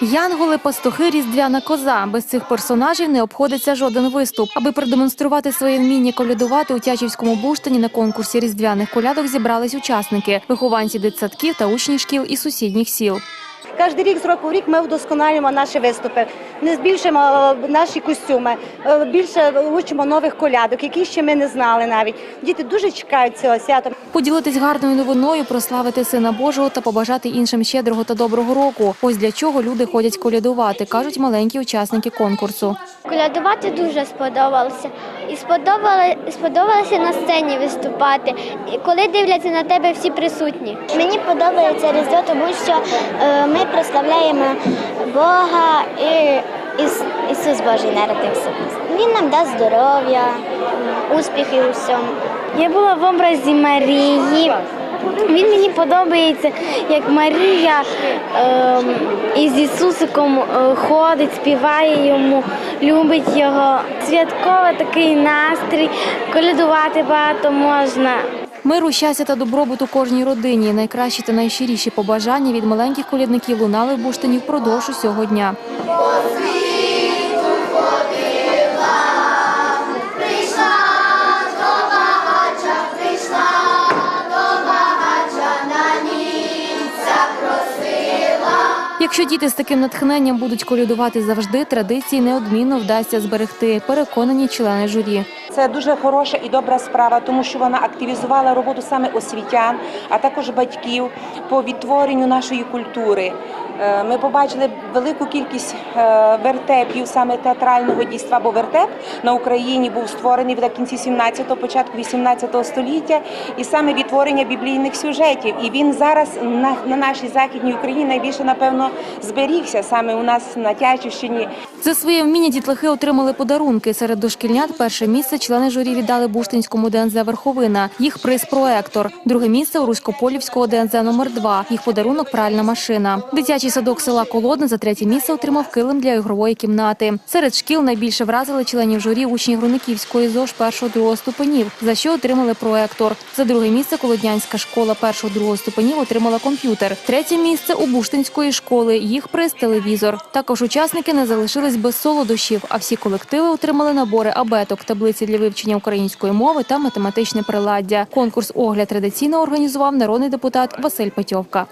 Янголи, пастухи, різдвяна коза. Без цих персонажів не обходиться жоден виступ. Аби продемонструвати своє вміння колядувати у Тячівському буштані на конкурсі різдвяних колядок зібрались учасники, вихованці дитсадків та учні шкіл і сусідніх сіл. Кожен рік з року в рік ми вдосконалюємо наші виступи, не збільшуємо е, наші костюми, е, більше учимо нових колядок, які ще ми не знали навіть. Діти дуже чекають цього свята. Поділитись гарною новиною, прославити сина Божого та побажати іншим щедрого та доброго року. Ось для чого люди ходять колядувати, кажуть маленькі учасники конкурсу. Колядувати дуже сподобалося. І сподобали, сподобалося на сцені виступати, і коли дивляться на тебе всі присутні. Мені подобається Різдво, тому що е, ми прославляємо Бога і Іс, Ісус Божий народився. Він нам дасть здоров'я, успіхи у всьому. Я була в образі Марії. Він мені подобається, як Марія ем, із Ісусиком е, ходить, співає йому, любить його. Святковий такий настрій, колядувати багато можна. Миру, щастя та добробуту кожній родині. Найкращі та найщиріші побажання від маленьких колядників лунали в буштині впродовж усього дня. Якщо діти з таким натхненням будуть колядувати завжди, традиції неодмінно вдасться зберегти. Переконані члени журі. Це дуже хороша і добра справа, тому що вона активізувала роботу саме освітян, а також батьків по відтворенню нашої культури. Е, Ми побачили велику кількість е, вертепів саме театрального дійства, бо вертеп на Україні був створений в кінці 17-го, початку 18 століття, і саме відтворення біблійних сюжетів. І він зараз на, на нашій західній Україні найбільше напевно зберігся саме у нас на Тячівщині. За своє вміння дітлахи отримали подарунки. Серед дошкільнят перше члени журі віддали Буштинському ДНЗ Верховина. Їх приз проектор. Друге місце у Руськополівського ДНЗ номер 2 Їх подарунок пральна машина. Дитячий садок села Колодне за третє місце отримав килим для ігрової кімнати. Серед шкіл найбільше вразили членів журі учні Груниківської ЗОЖ першого другого ступенів, за що отримали проектор. За друге місце Колоднянська школа першого другого ступенів отримала комп'ютер. Третє місце у Буштинської школи. Їх приз телевізор. Також учасники не залишились без солодощів, а всі колективи отримали набори абеток, таблиці для вивчення української мови та математичне приладдя. Конкурс огляд традиційно організував народний депутат Василь Петьовка.